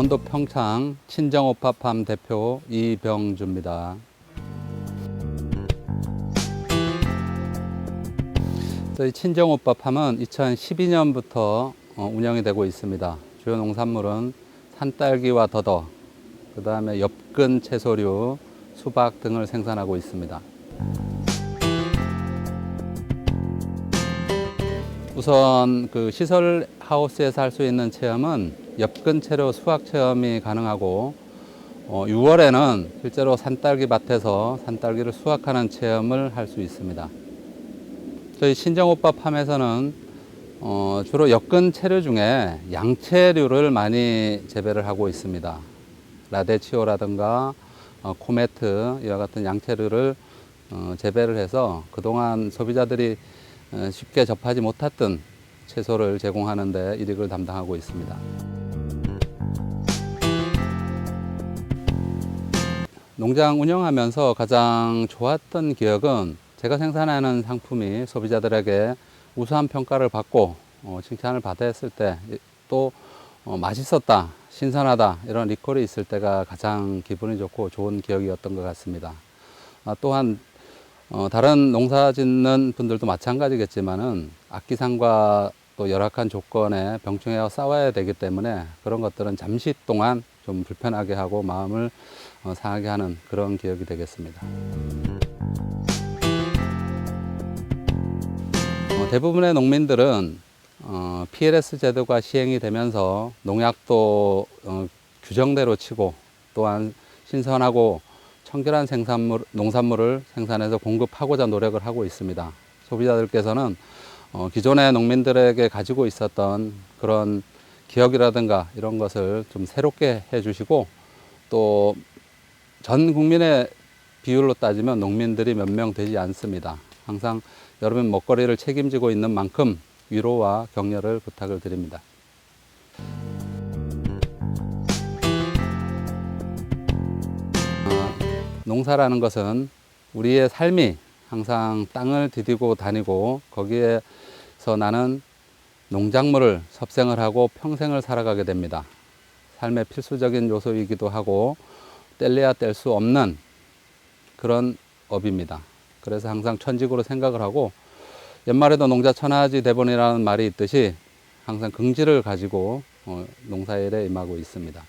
강원도 평창 친정오파팜 대표 이병주입니다. 저희 친정오파팜은 2012년부터 어, 운영이 되고 있습니다. 주요 농산물은 산딸기와 더더, 그 다음에 엽근 채소류, 수박 등을 생산하고 있습니다. 우선 그 시설 하우스에서 할 수 있는 체험은 엽근 채로 수확 체험이 가능하고 어, 6월에는 실제로 산딸기 밭에서 산딸기를 수확하는 체험을 할 수 있습니다. 저희 신정오빠 팜에서는 어, 주로 엽근 채류 중에 양채류를 많이 재배를 하고 있습니다. 라데치오라든가 어, 코메트 이와 같은 양채류를 어, 재배를 해서 그동안 소비자들이 어, 쉽게 접하지 못했던 채소를 제공하는 데 이익을 담당하고 있습니다. 농장 운영하면서 가장 좋았던 기억은 제가 생산하는 상품이 소비자들에게 우수한 평가를 받고 어, 칭찬을 받았을 때또 어, 맛있었다, 신선하다 이런 리콜이 있을 때가 가장 기분이 좋고 좋은 기억이었던 것 같습니다. 아, 또한 어, 다른 농사 짓는 분들도 마찬가지겠지만은 악기상과 또 열악한 조건에 병충해와 싸워야 되기 때문에 그런 것들은 잠시 동안 좀 불편하게 하고 마음을 어, 상하게 하는 그런 기억이 되겠습니다. 어, 대부분의 농민들은 어, PLS 제도가 시행이 되면서 농약도 어, 규정대로 치고 또한 신선하고 청결한 생산물, 농산물을 생산해서 공급하고자 노력을 하고 있습니다. 소비자들께서는 어, 기존의 농민들에게 가지고 있었던 그런 기억이라든가 이런 것을 좀 새롭게 해주시고 또 전 국민의 비율로 따지면 농민들이 몇 명 되지 않습니다. 항상 여러분 먹거리를 책임지고 있는 만큼 위로와 격려를 부탁을 드립니다. 어, 농사라는 것은 우리의 삶이 항상 땅을 디디고 다니고 거기에서 나는 농작물을 섭생을 하고 평생을 살아가게 됩니다. 삶의 필수적인 요소이기도 하고 뗄래야 뗄 수 없는 그런 업입니다. 그래서 항상 천직으로 생각을 하고 옛말에도 농자 천하지 대본이라는 말이 있듯이 항상 긍지를 가지고 어, 농사일에 임하고 있습니다.